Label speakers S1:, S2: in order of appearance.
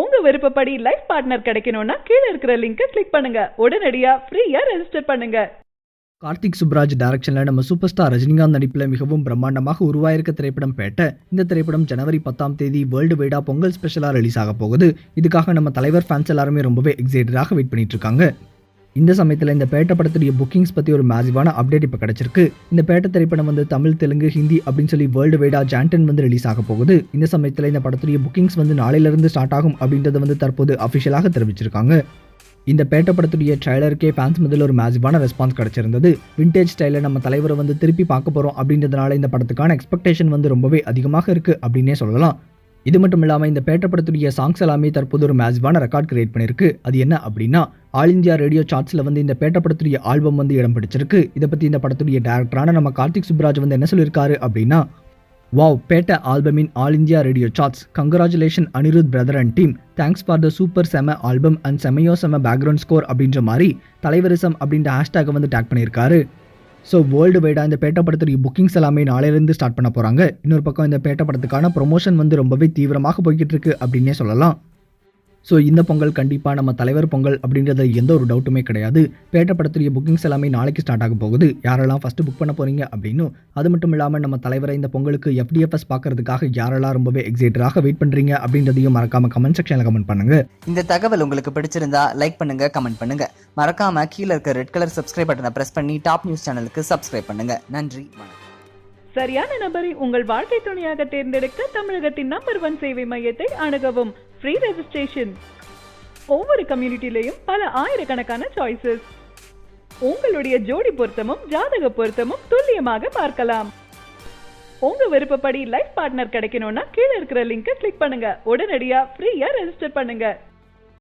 S1: உங்க விருப்பப்படி life partner கிடைக்கணும்னா கீழே இருக்கிற லிங்கை கிளிக் பண்ணுங்க. உடனடியா ஃப்ரீயா ரெஜிஸ்டர் பண்ணுங்க.
S2: கார்த்திக் சுப்ராஜ் டைரக்ஷனில் நம்ம சூப்பர் ஸ்டார் ரஜினிகாந்த் நடிப்பில் மிகவும் பிரம்மாண்டமாக உருவாயிருக்க திரைப்படம் பேட்ட இந்த திரைப்படம் ஜனவரி பத்தாம் தேதி வேர்ல்டு வைடா பொங்கல் ஸ்பெஷலாக ரிலீஸ் ஆக போகுது. இதுக்காக நம்ம தலைவர் ஃபேன்ஸ் எல்லாருமே ரொம்பவே எக்ஸைட்டடாக வெயிட் பண்ணிட்டு இருக்காங்க. இந்த சமயத்தில் இந்த பேட்ட படத்துடைய புக்கிங்ஸ் பற்றி ஒரு மேசிவான அப்டேட் இப்போ கிடச்சிருக்கு. இந்த பேட்ட திரைப்படம் வந்து தமிழ் தெலுங்கு ஹிந்தி அப்படின்னு சொல்லி வேர்ல்டு வைடாக ஜான்டன் வந்து ரிலீஸ் ஆக போகுது. இந்த சமயத்தில் இந்த படத்துடைய புக்கிங்ஸ் வந்து நாளையிலிருந்து ஸ்டார்ட் ஆகும் அப்படின்றத வந்து தற்போது அஃபிஷியலாக தெரிவிச்சிருக்காங்க. இந்த பேட்ட படத்துடைய ட்ரைலருக்கே ஃபேன்ஸ் முதல்ல ஒரு மேசிவான ரெஸ்பான்ஸ் கிடச்சிருந்தது. விண்டேஜ் ஸ்டைலில் நம்ம தலைவரை வந்து திருப்பி பார்க்க போகிறோம் அப்படின்றதுனால இந்த படத்துக்கான எக்ஸ்பெக்டேஷன் வந்து ரொம்பவே அதிகமாக இருக்குது அப்படின்னே சொல்லலாம். இது மட்டும் இல்லாமல் இந்த பேட்ட படத்துடைய சாங்ஸ் எல்லாமே தற்போது ஒரு மேசிவான ரெக்கார்ட் கிரியேட் பண்ணியிருக்கு அது என்ன அப்படின்னா ஆல் இந்தியா ரேடியோ சார்ட்ஸில் வந்து இந்த பேட்ட படத்துடைய ஆல்பம் வந்து இடம் பிடிச்சிருக்கு. இதை பற்றி இந்த படத்துடைய டேரக்டரான நம்ம கார்த்திக் சுப்ராஜ் வந்து என்ன சொல்லியிருக்காரு அப்படின்னா wow Petta albumin all India radio charts congratulation Anirudh brother and team thanks for the super செம ஆல்பம் அண்ட் செமையோ செம பேக்ரவுண்ட் ஸ்கோர் அப்படின்ற மாதிரி தலைவரிசம் அப்படின்ற ஹேஷ்டேக்கை வந்து டேக் பண்ணியிருக்காரு. ஸோ வேர்ல்டு வைடாக இந்த பேட்ட படத்துடைய புக்கிங்ஸ் எல்லாமே நாளையிலேருந்து ஸ்டார்ட் பண்ண போகிறாங்க இன்னொரு பக்கம் இந்த பேட்ட படத்துக்கான ப்ரொமோஷன் வந்து ரொம்பவே தீவிரமாக போய்கிட்டு இருக்கு அப்படின்னே சொல்லலாம். ஸோ இந்த பொங்கல் கண்டிப்பாக நம்ம தலைவர் பொங்கல் அப்படின்றது எந்த ஒரு டவுட்டுமே கிடையாது. பேட்ட படத்துடைய புக்கிங்ஸ் எல்லாமே நாளைக்கு ஸ்டார்ட் ஆக போகுது. யாரெல்லாம் ஃபஸ்ட்டு புக் பண்ண போகிறீங்க அப்படின்னும் அது மட்டும் இல்லாமல் நம்ம தலைவரை இந்த பொங்கலுக்கு எஃப்டிஎஃப்எஸ் பார்க்கறதுக்காக யாரெல்லாம் ரொம்பவே எக்ஸைட்டடாக வெயிட் பண்ணுறீங்க அப்படின்றதையும் மறக்காமல் கமெண்ட் செக்ஷனில் கமெண்ட் பண்ணுங்க.
S3: இந்த தகவல் உங்களுக்கு பிடிச்சிருந்தா லைக் பண்ணுங்க கமெண்ட் பண்ணுங்க. மறக்காம கீழே இருக்க ரெட் கலர் சப்ஸ்கிரைப் பட்டனை ப்ரெஸ் பண்ணி டாப் நியூஸ் சேனலுக்கு சப்ஸ்கிரைப் பண்ணுங்க. நன்றி வணக்கம்.
S1: சரியான நபரை உங்கள் வாழ்க்கை துணையாக தேர்ந்தெடுக்க தமிழகத்தின் நம்பர் ஒன் சேவை மையத்தை அணுகவும். ஃப்ரீ ரெஜிஸ்ட்ரேஷன் ஒவ்வொரு கம்யூனிட்டிலையும் பல ஆயிரக்கணக்கான சாய்ஸஸ் உங்களுடைய ஜோடி பொருத்தமும் ஜாதக பொருத்தமும் துல்லியமாக பார்க்கலாம். உங்க விருப்பப்படி லைஃப் பார்ட்னர் கிடைக்கணும்னா கீழே இருக்கிற லிங்கை கிளிக் பண்ணுங்க. உடனடியா ஃப்ரீயா ரெஜிஸ்டர் பண்ணுங்க.